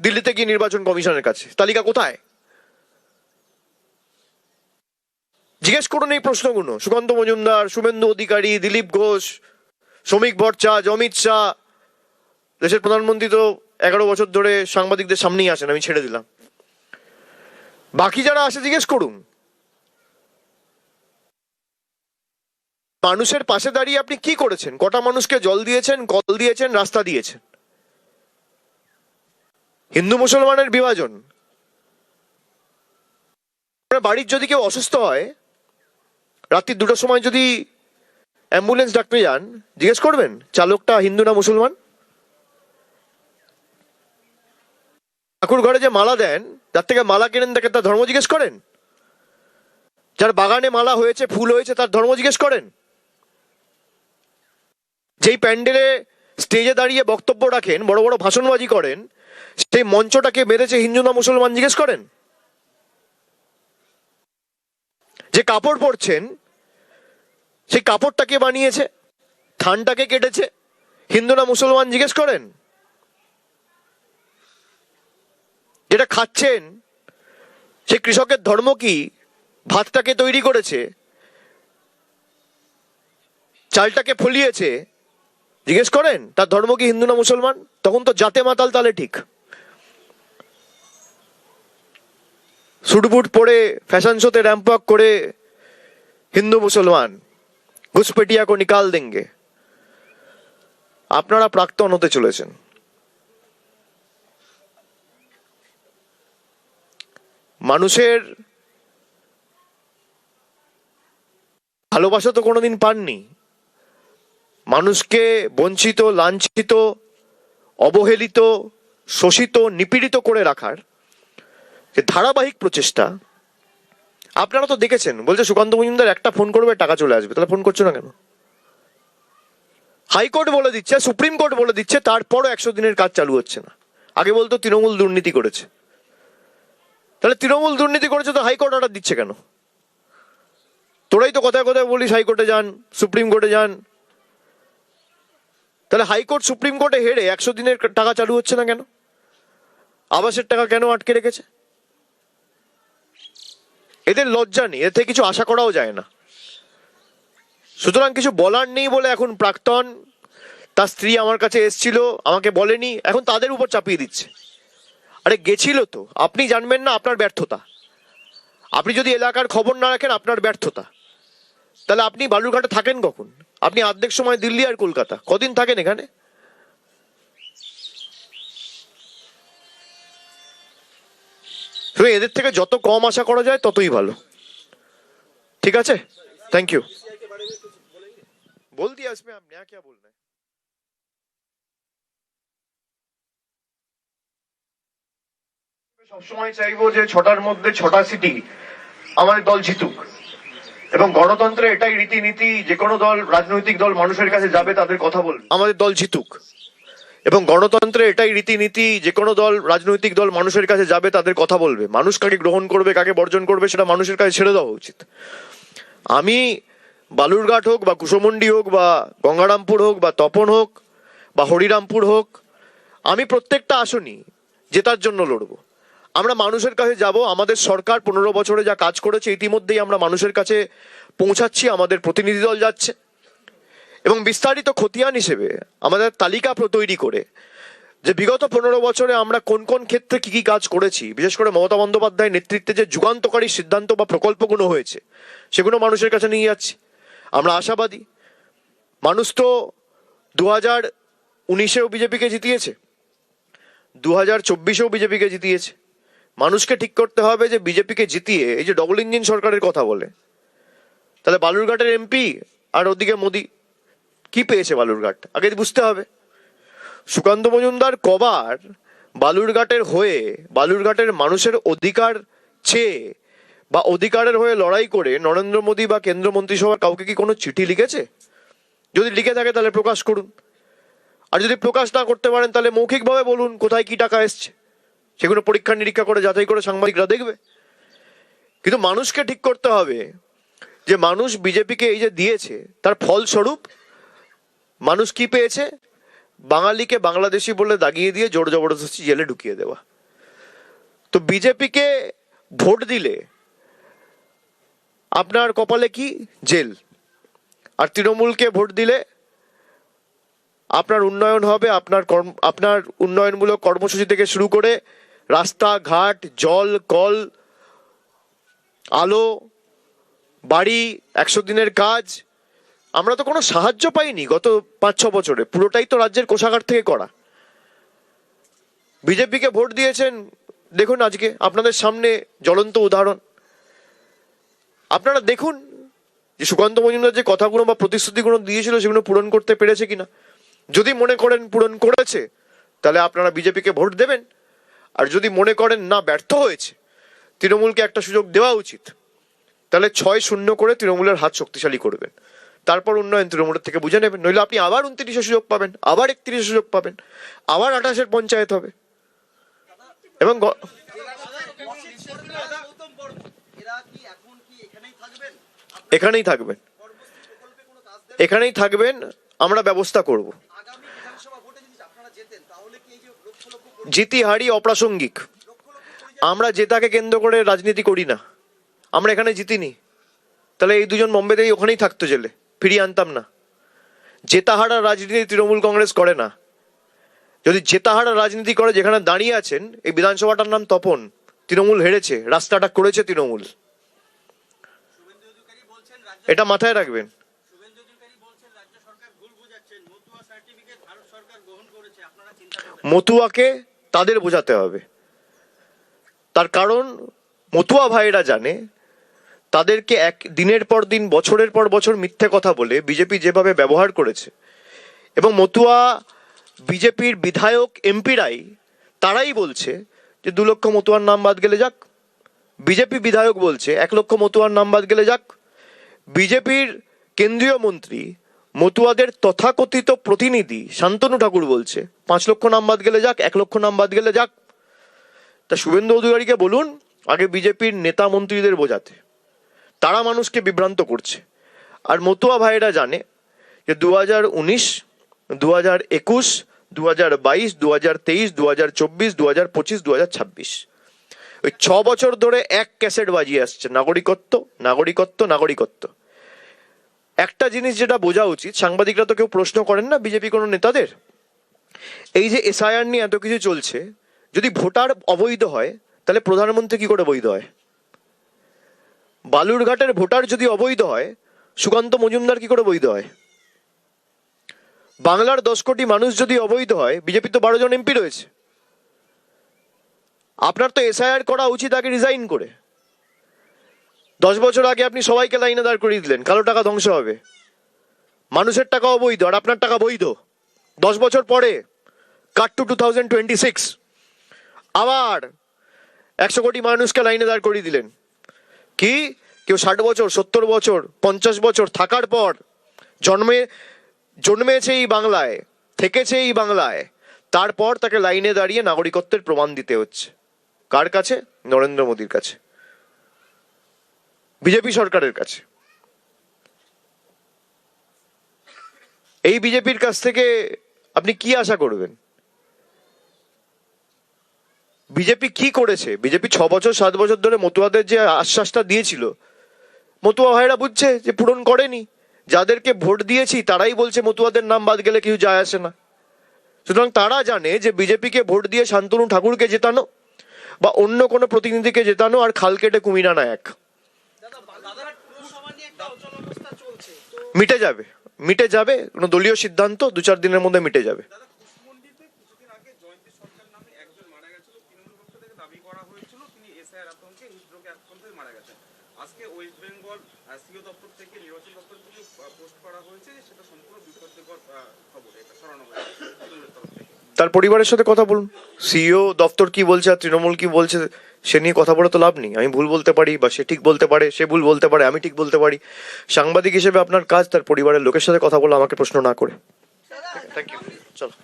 দিল্লিতে গিয়ে নির্বাচন কমিশনের কাছে। তালিকা কোথায়? জিজ্ঞেস করুন এই প্রশ্নগুলো। সুকান্ত মজুমদার, শুভেন্দু অধিকারী, দিলীপ ঘোষ, শ্রমিক ভট্টাচার্য অমিত শাহ। দেশের প্রধানমন্ত্রী তো এগারো বছর ধরে সাংবাদিকদের সামনেই আসেন, আমি ছেড়ে দিলাম। বাকি যারা আসে, জিজ্ঞেস করুন। মানুষের পাশে দাঁড়িয়ে আপনি কি করেছেন? কটা মানুষকে জল দিয়েছেন, কল দিয়েছেন, রাস্তা দিয়েছেন? হিন্দু মুসলমানের বিভাজন। বাড়ির যদি কেউ অসুস্থ হয়, রাত্রি দুটোর সময় যদি অ্যাম্বুলেন্স ডাকতে যান, জিজ্ঞেস করবেন, চালকটা হিন্দু না মুসলমান? ঠাকুর ঘরে যে মালা দেন যার থেকে মালা কেনেন তাকে তার ধর্ম জিজ্ঞেস করেন? যার বাগানে মালা হয়েছে, ফুল হয়েছে, তার ধর্ম জিজ্ঞেস করেন? যেই প্যান্ডেলে স্টেজে দাঁড়িয়ে বক্তব্য রাখেন, বড় বড় ভাষণবাজি করেন, সেই মঞ্চটাকে বেঁধেছে হিন্দু না মুসলমান জিজ্ঞেস করেন? যে কাপড় পরছেন, সেই কাপড়টাকে বানিয়েছে? থানটাকে কেটেছে? হিন্দু না মুসলমান জিজ্ঞেস করেন? যেটা খাচ্ছেন সে কৃষকের ধর্ম কি? ভাতটাকে তৈরি করেছে, চালটাকে ফলিয়েছে জিজ্ঞেস করেন, তার ধর্ম কি হিন্দু না মুসলমান? তখন তো জাতে মাতাল তালে ঠিক। সুটবুট পরে ফ্যাশন শোতে র্যাম্প করে হিন্দু মুসলমান, ঘুসপেটিয়া কো নিকাল দেঙ্গে। আপনারা প্রাক্তন হতে চলেছেন। মানুষের ভালোবাসা তো কোনোদিন পাননি। মানুষকে বঞ্চিত, লাঞ্ছিত, অবহেলিত, শোষিত, নিপীড়িত করে রাখার ধারাবাহিক প্রচেষ্টা, আপনারা তো দেখেছেন, বলছে সুকান্ত মজুমদার, একটা ফোন করবে, টাকা চলে আসবে। তাহলে ফোন করছ না কেন? হাইকোর্ট বলে দিচ্ছে, সুপ্রিম কোর্ট বলে দিচ্ছে, তারপরও একশো দিনের কাজ চালু হচ্ছে না। আগে বলতো তৃণমূল দুর্নীতি করেছে। তাহলে তৃণমূল দুর্নীতি করেছে তো হাইকোর্ট অর্ডার দিচ্ছে কেন? তোরাই তো কথায় কথায় বলিস, হাইকোর্টে যান, সুপ্রিম কোর্টে যান তাহলে হাইকোর্ট সুপ্রিম কোর্টে হেরে একশো দিনের টাকা চালু হচ্ছে না কেন? আবাসের টাকা কেন আটকে রেখেছে? এদের লজ্জা নেই এর থেকে কিছু আশা করাও যায় না। সুতরাং কিছু বলার নেই বলে এখন প্রাক্তন তার স্ত্রী আমার কাছে এসছিল, আমাকে বলেনি, এখন তাদের উপর চাপিয়ে দিচ্ছে। আরে গেছিল তো, আপনি জানবেন না আপনার ব্যর্থতা। আপনি যদি এলাকার খবর না রাখেন, আপনার ব্যর্থতা। তাহলে আপনি বালুরঘাটে থাকেন কখন? আপনি অর্ধেক সময় দিল্লি আর কলকাতা কদিন থাকেন এখানে তো এদের থেকে যত কম আশা করা যায় ততই ভালো ঠিক আছে থ্যাংক ইউ बोल दिया इसमें आप नया क्या बोल रहे हैं সবসময় চাইবো যে ছটার মধ্যে ছটা সিটি আমাদের দল জিতুক এবং গণতন্ত্রে এটাই রীতিনীতি, যে কোনো দল, রাজনৈতিক দল, মানুষের কাছে যাবে, তাদের কথা বলবে। আমাদের দল জিতুক। এবং গণতন্ত্রে এটাই রীতিনীতি, যে কোনো দল, রাজনৈতিক দল, মানুষের কাছে যাবে, তাদের কথা বলবে। মানুষ কাকে গ্রহণ করবে, কাকে বর্জন করবে, সেটা মানুষের কাছে ছেড়ে দেওয়া উচিত। আমি বালুরঘাট হোক, বা কুশমন্ডি হোক, বা গঙ্গারামপুর হোক, বা তপন হোক, বা হরিরামপুর হোক, আমি প্রত্যেকটা আসনই জেতার জন্য লড়বো। আমরা মানুষের কাছে যাব, আমাদের সরকার পনেরো বছরে যা কাজ করেছে, ইতিমধ্যেই আমরা মানুষের কাছে পৌঁছাচ্ছি, আমাদের প্রতিনিধি দল যাচ্ছে। এবং বিস্তারিত খতিয়ান হিসেবে আমাদের তালিকা তৈরি করে যে বিগত পনেরো বছরে আমরা কোন কোন ক্ষেত্রে কি কি কাজ করেছি, বিশেষ করে মমতা বন্দ্যোপাধ্যায়ের নেতৃত্বে যে যুগান্তকারী সিদ্ধান্ত বা প্রকল্পগুলো হয়েছে, সেগুলো মানুষের কাছে নিয়ে যাচ্ছি। আমরা আশাবাদী, মানুষ তো দু হাজার উনিশেও বিজেপিকে জিতিয়েছে দু হাজার চব্বিশেও বিজেপিকে জিতিয়েছে মানুষকে ঠিক করতে হবে যে বিজেপিকে জিতিয়ে, এই যে ডবল ইঞ্জিন সরকারের কথা বলে। তাহলে বালুরঘাটের এমপি আর ওদিকে মোদি, কি পেয়েছে বালুরঘাট? আগে বুঝতে হবে। সুকান্ত মজুমদার কবার বালুরঘাটের হয়ে, বালুরঘাটের মানুষের অধিকার চেয়ে বা অধিকারের হয়ে লড়াই করে নরেন্দ্র মোদী বা কেন্দ্র মন্ত্রিসভার কাউকে কি কোনো চিঠি লিখেছে? যদি লিখে থাকে তাহলে প্রকাশ করুন। আর যদি প্রকাশ না করতে পারেন তাহলে মৌখিকভাবে বলুন কোথায় কি টাকা এসছে। সেগুলো পরীক্ষা নিরীক্ষা করে, যাচাই করে সাংবাদিকরা দেখবে। কিন্তু মানুষকে ঠিক করতে হবে যে মানুষ বিজেপিকে এই যে দিয়েছে, তার ফলস্বরূপ মানুষ কি পেয়েছে? বাঙালিকে বাংলাদেশি বলে দাগিয়ে দিয়ে জোর জবরদস্তি জেলে ঢুকিয়ে দেওয়া। তো বিজেপিকে ভোট দিলে আপনার কপালে কি? জেল। আর তৃণমূলকে ভোট দিলে আপনার উন্নয়ন হবে, আপনার কর্ম, আপনার উন্নয়নমূলক কর্মসূচি থেকে শুরু করে রাস্তাঘাট, জল, কল, আলো, বাড়ি, একশো দিনের কাজ। আমরা তো কোনো সাহায্য পাইনি গত পাঁচ, ছ বছরে। পুরোটাই তো রাজ্যের কোষাগার থেকে করা। বিজেপিকে ভোট দিয়েছেন, দেখুন আজকে আপনাদের সামনে জ্বলন্ত উদাহরণ। আপনারা দেখুন যে সুকান্ত মজুমদার যে কথাগুলো বা প্রতিশ্রুতিগুলো দিয়েছিল সেগুলো পূরণ করতে পেরেছে কিনা। যদি মনে করেন পূরণ করেছে, তাহলে আপনারা বিজেপিকে ভোট দেবেন। আর যদি মনে করেন, না, ব্যর্থ হয়েছে। তৃণমূলকে একটা সুযোগ দেওয়া উচিত। তাহলে ছয় শূন্য করে তৃণমূলের হাত শক্তিশালী করবেন তারপর উন্নয়ন তৃণমূলের থেকে বুঝে নেবেন। নইলে আপনি আবার উনত্রিশে সুযোগ পাবেন, আবার একত্রিশে সুযোগ পাবেন, আবার আঠাশের পঞ্চায়েত হবে। এবং এখানেই থাকবেন। এখানেই থাকবেন। আমরা ব্যবস্থা করব আগামী বিধানসভা ভোটে যদি আপনারা জেতেন তাহলে কি এই যে লক্ষ লক্ষ জিতি হারি অপ্রাসঙ্গিক। আমরা জেতাকে কেন্দ্র করে রাজনীতি করি না। আমরা এখানে জিতিনি। তাহলে এই দুজন বোম্বেতেই ওখানেই থাকতো জেলে। ফিরিয়ে আনতাম না। জেতাহারা রাজনীতি তৃণমূল কংগ্রেস করে না। যদি জেতাহারা রাজনীতি করে যেখানে দাঁড়িয়ে আছেন, এই বিধানসভাটার নাম তপন। তৃণমূল হেরেছে, রাস্তাটা করেছে তৃণমূল। এটা মাথায় রাখবেন। মতুয়াকে তাদের বোঝাতে হবে। তার কারণ, মতুয়া ভাইরা জানে, তাদেরকে এক দিনের পর দিন, বছরের পর বছর মিথ্যে কথা বলে বিজেপি যেভাবে ব্যবহার করেছে এবং মতুয়া বিজেপির বিধায়ক, এমপিরাই তারাই বলছে যে, দু লক্ষ মতুয়ার নাম বাদ গেলে যাক। বিজেপি বিধায়ক বলছে, এক লক্ষ মতুয়ার নাম বাদ গেলে যাক। বিজেপির কেন্দ্রীয় মন্ত্রী মতুয়াদের তথাকথিত প্রতিনিধি শান্তনু ঠাকুর বলছে, পাঁচ লক্ষ নাম বাদ গেলে যাক, এক লক্ষ নাম বাদ গেলে যাক। তা শুভেন্দু অধিকারীকে বলুন, আগে বিজেপির নেতা মন্ত্রীদের বোঝাতে। তারা মানুষকে বিভ্রান্ত করছে। আর মতুয়া ভাইয়েরা জানে যে দু হাজার উনিশ দু হাজার একুশ দু হাজার বাইশ দু হাজার তেইশ দু হাজার চব্বিশ দু হাজার পঁচিশ দু হাজার ছাব্বিশ। ওই ছ বছর ধরে এক ক্যাসেট বাজিয়ে আসছে, নাগরিকত্ব নাগরিকত্ব নাগরিকত্ব। একটা জিনিস যেটা বোঝা উচিত, সাংবাদিকরা তো কেউ প্রশ্ন করেন না বিজেপি কোনো নেতাদের? এই যে এসআইআর নিয়ে এত কিছু চলছে, যদি ভোটার অবৈধ হয়, তাহলে প্রধানমন্ত্রী কি করে বৈধ হয়? বালুরঘাটের ভোটার যদি অবৈধ হয়, সুকান্ত মজুমদার কি করে বৈধ হয়? বাংলার দশ কোটি মানুষ যদি অবৈধ হয়, বিজেপি তো বারো জন এমপি রয়েছে। আপনার তো এসআইআর করা উচিত আগে রিজাইন করে। দশ বছর আগে আপনি সবাইকে লাইনে দাঁড় করিয়ে দিলেন, কালো টাকা ধ্বংস হবে। মানুষের টাকা অবৈধ আর আপনার টাকা বৈধ। দশ বছর পরে cut to two thousand twenty six আবার একশো কোটি মানুষকে লাইনে দাঁড় করিয়ে দিলেন। কি? কেউ ষাট বছর, সত্তর বছর, পঞ্চাশ বছর থাকার পর জন্মে, জন্মেছে এই বাংলায়, থেকেছে এই বাংলায়, তারপর তাকে লাইনে দাঁড়িয়ে নাগরিকত্বের প্রমাণ দিতে হচ্ছে। কার কাছে? নরেন্দ্র মোদীর কাছে। বিজেপি সরকারের কাছে। এই বিজেপির কাছ থেকে আপনি কি আশা করবেন? বিজেপি কি করেছে? বিজেপি ছ বছর, সাত বছর ধরে মতুয়াদের যে আশ্বাসটা দিয়েছিল, মতুয়া ভাইরা বুঝছে যে পূরণ করেনি। যাদেরকে ভোট দিয়েছি, তারাই বলছে মতুয়াদের নাম বাদ গেলে কেউ যায় আসে না। সুতরাং তারা জানে যে বিজেপিকে ভোট দিয়ে শান্তনু ঠাকুরকে জেতানো বা অন্য কোনো প্রতিনিধিকে জেতানো আর খাল কেটে কুমির আনা এক দাদা বাজারহাট পুরসভা নিয়ে একটা অচল অবস্থা চলছে তো মিটে যাবে মিটে যাবে কোনো দলীয় সিদ্ধান্ত দু চার দিনের মধ্যে মিটে যাবে। আজকে ওয়েস্ট বেঙ্গল সিও দপ্তর থেকে নির্বাচন দপ্তর থেকে পোস্ট করা হয়েছে সেটা সম্পূর্ণ খবর এটা হয়েছে তার পরিবারের সাথে কথা বলুন। সিইও দপ্তর কি বলছে আর তৃণমূল কি বলছে? সে নিয়ে কথা বলে তো লাভ নেই। আমি ভুল বলতে পারি বা সে ঠিক বলতে পারে সে ভুল বলতে পারে আমি ঠিক বলতে পারি। সাংবাদিক হিসেবে আপনার কাজ তার পরিবারের লোকের সাথে কথা বলে আমাকে প্রশ্ন না করে। থ্যাংক ইউ চলো।